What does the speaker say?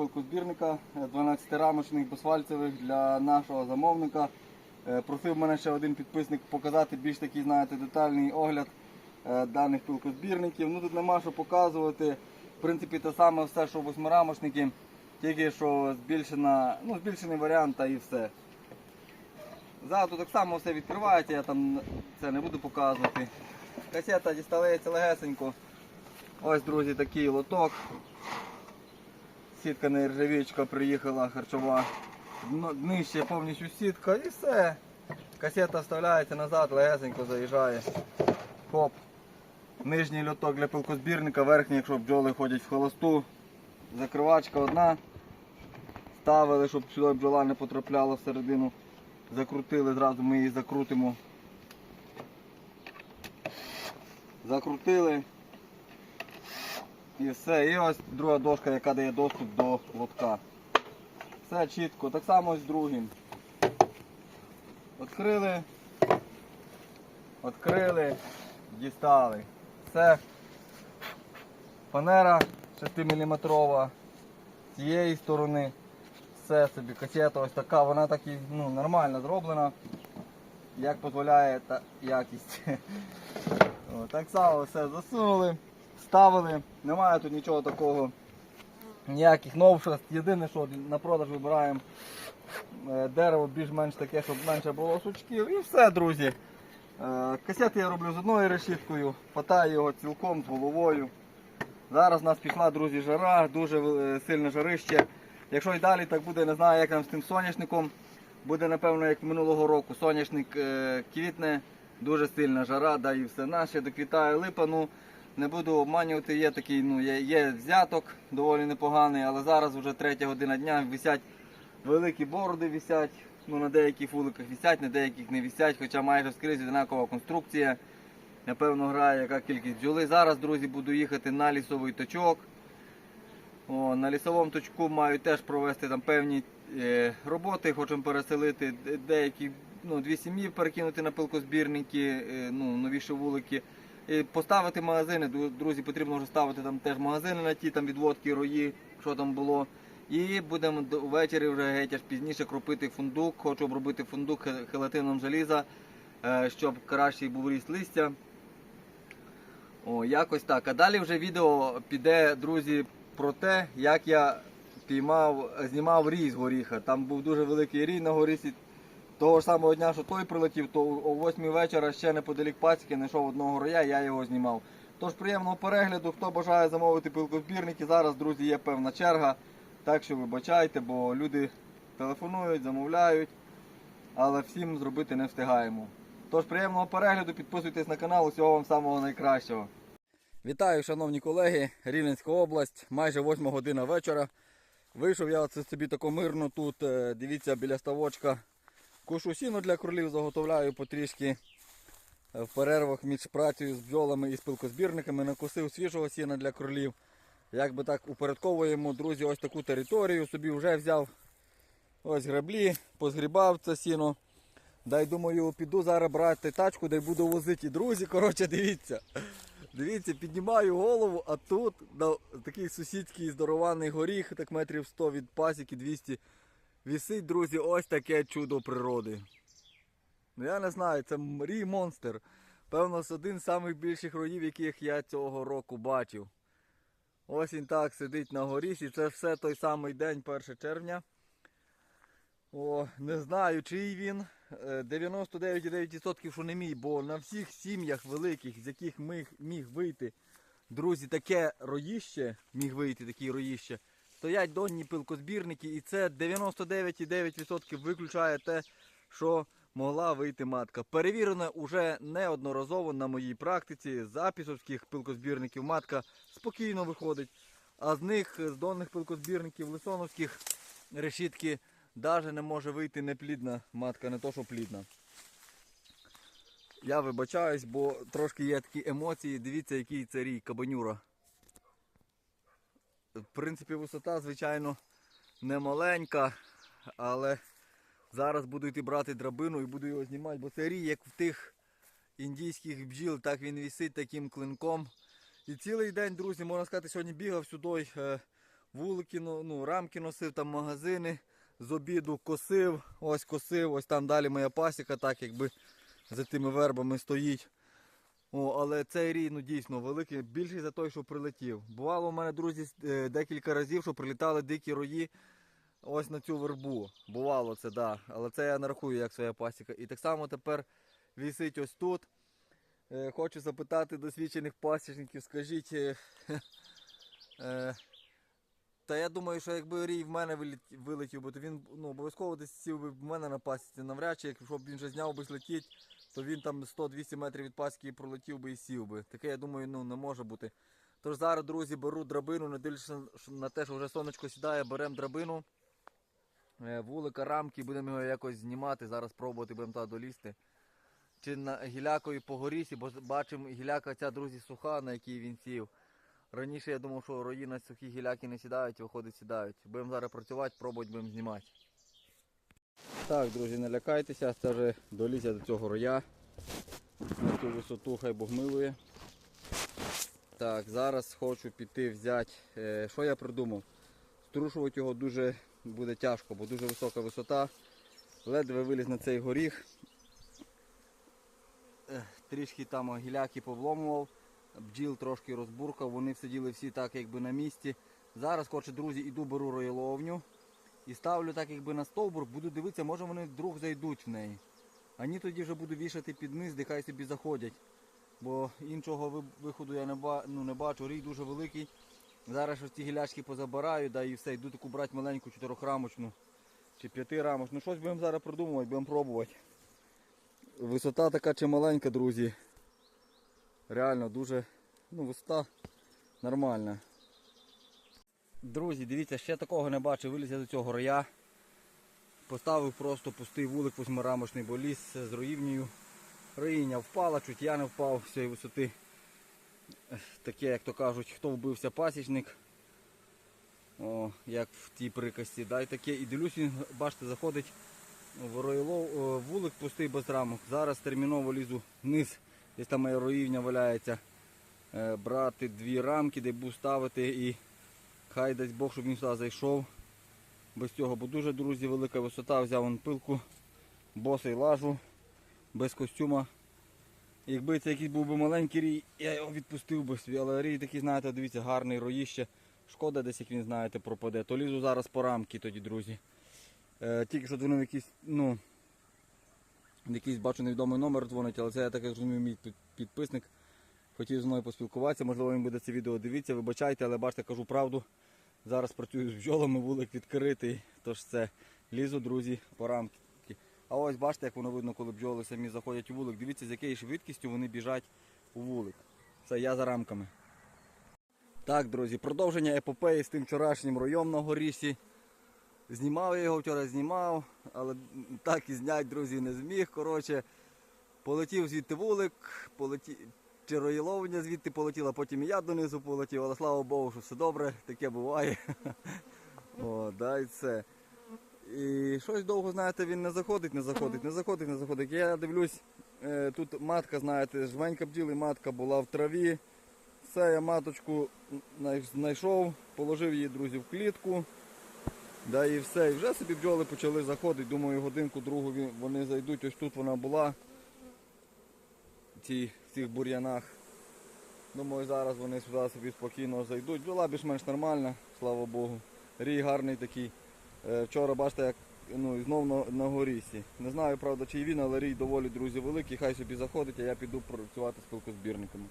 пилкозбірника 12-рамочних басфальцевих для нашого замовника. Е, Просив мене ще один підписник показати більш такий, знаєте, детальний огляд е, даних пилкозбірників. Ну тут нема що показувати. В принципі, те саме все, що восьмирамочники, тільки що збільшена, ну, збільшений варіант та і все. Ззаду так само все відкривається, я там це не буду показувати. Касета дістається легесенько. Ось, друзі, такий лоток. Сітка нержавічка приїхала харчова. Нижче повністю сітка і все. Касета вставляється назад, легесенько заїжджає. Хоп. Нижній льоток для пилкозбірника, верхній, якщо бджоли ходять в холосту. Закривачка одна. Ставили, щоб сюди бджола не потрапляла всередину. Закрутили, зразу ми її закрутимо. Закрутили. І все. І ось друга дошка, яка дає доступ до лотка. Все чітко. Так само з другим. Відкрили. Відкрили. Дістали. Все. Фанера 6 мм. З цієї сторони. Все собі. Касета ось така, вона так і ну, нормально зроблена. Як дозволяє та якість. О, так само все засунули, ставили. Немає тут нічого такого, ніяких новшеств. Єдине, що на продаж вибираємо е, дерево більш-менш таке, щоб менше було сучків. І все, друзі. Е, Касети я роблю з одною решіткою, хватаю його цілком головою. Зараз нас пішла, друзі, жара, дуже е, сильне жарище. Якщо і далі так буде, не знаю, як нам з тим соняшником. Буде, напевно, як минулого року. Соняшник квітне, дуже сильна жара, да і все. Наше доквітає липа, ну не буду обманювати, є такий, ну, є, є взяток доволі непоганий, але зараз вже третя година дня висять великі бороди, висять, ну на деяких вуликах висять, на деяких не висять, хоча майже скрізь однакова конструкція. Напевно, грає яка кількість бджоли. Зараз, друзі, буду їхати на лісовий точок. О, на лісовому точку маю теж провести там певні е, роботи. Хочемо переселити деякі ну, дві сім'ї перекинути на пилкозбірники, е, ну, новіші вулики. Поставити магазини. Друзі, потрібно вже ставити там теж магазини на ті там відводки, рої, що там було. І будемо ввечері вже геть аж пізніше кропити фундук. Хочу обробити фундук хелатином заліза, е, щоб кращий був ріст листя. О, якось так. А далі вже відео піде, друзі, про те, як я піймав, знімав рій з горіха. Там був дуже великий рій на горісі. Того ж самого дня, що той прилетів, то о 8 вечора ще неподалік пасіки знайшов одного роя, я його знімав. Тож приємного перегляду, хто бажає замовити пилкозбірники, зараз, друзі, є певна черга. Так що вибачайте, бо люди телефонують, замовляють, але всім зробити не встигаємо. Тож приємного перегляду, підписуйтесь на канал, усього вам самого найкращого. Вітаю, шановні колеги, Рівненська область, майже 8 година вечора. Вийшов я собі тако мирно тут, е, дивіться, біля ставочка. Кушу сіно для кролів, заготовляю потрішки е, в перервах між працею з бджолами і з пилкозбірниками. Накосив свіжого сіна для кролів. Як би так упорядковуємо, друзі, ось таку територію. Собі вже взяв ось граблі, позгрібав це сіно. Дай думаю, піду зараз брати тачку, де буду возити. Друзі, коротше, дивіться. Дивіться, піднімаю голову, а тут на такий сусідський здорований горіх, так метрів 100 від пасіки, 200. Вісить, друзі, ось таке чудо природи. Ну я не знаю, це рій монстр. Певно, з один з самих більших роїв, яких я цього року бачив. Ось він так сидить на горісі. Це все той самий день, 1 червня. О, не знаю, чий він. Е, 99,9% що не мій, бо на всіх сім'ях великих, з яких міг, міг вийти, друзі, таке роїще, міг вийти такі роїще, стоять донні пилкозбірники, і це 99,9% виключає те, що могла вийти матка. Перевірено уже неодноразово на моїй практиці з апісовських пилкозбірників матка спокійно виходить. А з них, з донних пилкозбірників, лисоновських решітки, навіть не може вийти неплідна матка, не то що плідна. Я вибачаюсь, бо трошки є такі емоції. Дивіться, який це рій, кабанюра. В принципі, висота, звичайно, не маленька, але зараз буду йти брати драбину і буду його знімати, бо це рій, як в тих індійських бджіл, так він висить таким клинком. І цілий день, друзі, можна сказати, сьогодні бігав сюди, е, вулики, ну, рамки носив, там магазини, з обіду косив, ось косив, ось там далі моя пасіка, так якби за тими вербами стоїть. О, але цей рій ну, дійсно великий, більший за той, що прилетів. Бувало у мене, друзі, е, декілька разів, що прилітали дикі рої ось на цю вербу. Бувало це, да. Але це я не рахую як своя пасіка. І так само тепер вісить ось тут. Е, Хочу запитати досвідчених пасічників, скажіть. е, Та я думаю, що якби рій в мене вилетів, би, то він ну, обов'язково десь сів би в мене на пасіці. Навряд чи, якщо б він вже зняв би летіть, то він там 100-200 метрів від пасіки пролетів би і сів би. Таке, я думаю, ну, не може бути. Тож зараз, друзі, беру драбину, не дивлячись на- те, що вже сонечко сідає, беремо драбину, е, вулика, рамки, будемо його якось знімати. Зараз пробувати будемо туди долізти. Чи на гілякові по горісі, бо бачимо, гіляка ця, друзі, суха, на якій він сів. Раніше я думав, що рої на сухі гіляки не сідають, виходить сідають. Будемо зараз працювати, пробувати будемо знімати. Так, друзі, не лякайтеся, це вже доліз до цього роя. На цю висоту хай Бог милує. Так, зараз хочу піти взяти. е, Що я придумав? Струшувати його дуже буде тяжко, бо дуже висока висота. Ледве виліз на цей горіх. Ех, Трішки там гіляки повломував, бджіл трошки розбуркав, вони сиділи всі так якби на місці. Зараз, коротше, друзі, іду беру роєловню і ставлю так якби на стовбур, буду дивитися, може вони вдруг зайдуть в неї. Ані тоді вже буду вішати під низ, де хай собі заходять. Бо іншого виходу я не, ба, ну, не бачу, рій дуже великий. Зараз ж ці гілячки позабираю, да і все, йду таку брати маленьку чотирьохрамочну чи п'ятирамочну. Ну щось будемо зараз придумувати, будемо пробувати. Висота така чи маленька, друзі. Реально дуже, ну, висота нормальна. Друзі, дивіться, ще такого не бачив, виліз я до цього роя. Поставив просто пустий вулик восьмирамочний, бо ліс з роївнею. Роїня впала, чуть я не впав з цієї висоти. Таке, як то кажуть, хто вбився пасічник. О, як в тій прикасті. Дай таке. І дивлюсь, він, бачите, заходить в роїлов, вулик пустий без рамок. Зараз терміново лізу вниз, десь там моя роївня валяється. Е, брати дві рамки, де буду ставити і хай дасть Бог, щоб він сюди зайшов. Без цього, бо дуже, друзі, велика висота. Взяв он пилку, босий лажу, без костюма. Якби це якийсь був би маленький рій, я його відпустив би собі, але рій такий, знаєте, дивіться, гарний роїще. Шкода десь, як він, знаєте, пропаде. То лізу зараз по рамки тоді, друзі. Е, тільки що дзвонив якийсь, ну, якийсь бачу невідомий номер дзвонить, але це я так розумію, мій підписник. Хотів зі мною поспілкуватися, можливо, він буде це відео дивитися, вибачайте, але бачите, кажу правду. Зараз працюю з бджолами, вулик відкритий, тож це лізу, друзі, по рамки. А ось бачите, як воно видно, коли бджоли самі заходять у вулик. Дивіться, з якою швидкістю вони біжать у вулик. Це я за рамками. Так, друзі, продовження епопеї з тим вчорашнім роєм на горісі. Знімав я його вчора, знімав, але так і зняти, друзі, не зміг. Коротше, полетів звідти вулик, полетів. Роєловня звідти полетіла, потім і я донизу полетів, але слава Богу, що все добре, таке буває. О, да, і це. І щось довго, знаєте, він не заходить, не заходить, не заходить, не заходить. Я дивлюсь, е, тут матка, знаєте, жменька бджіли, матка була в траві. Все, я маточку знайшов, положив її, друзі, в клітку. Да і все. І вже собі бджоли почали заходити. Думаю, годинку другу вони зайдуть. Ось тут вона була. В цій- цих бур'янах. Думаю, зараз вони сюди собі спокійно зайдуть. Була більш-менш нормальна, слава Богу. Рій гарний такий. Е, Вчора бачите, як ну, знов на, на горісі. Не знаю, правда, чи він, але рій доволі, друзі, великий. Хай собі заходить, а я піду працювати з пилкозбірниками.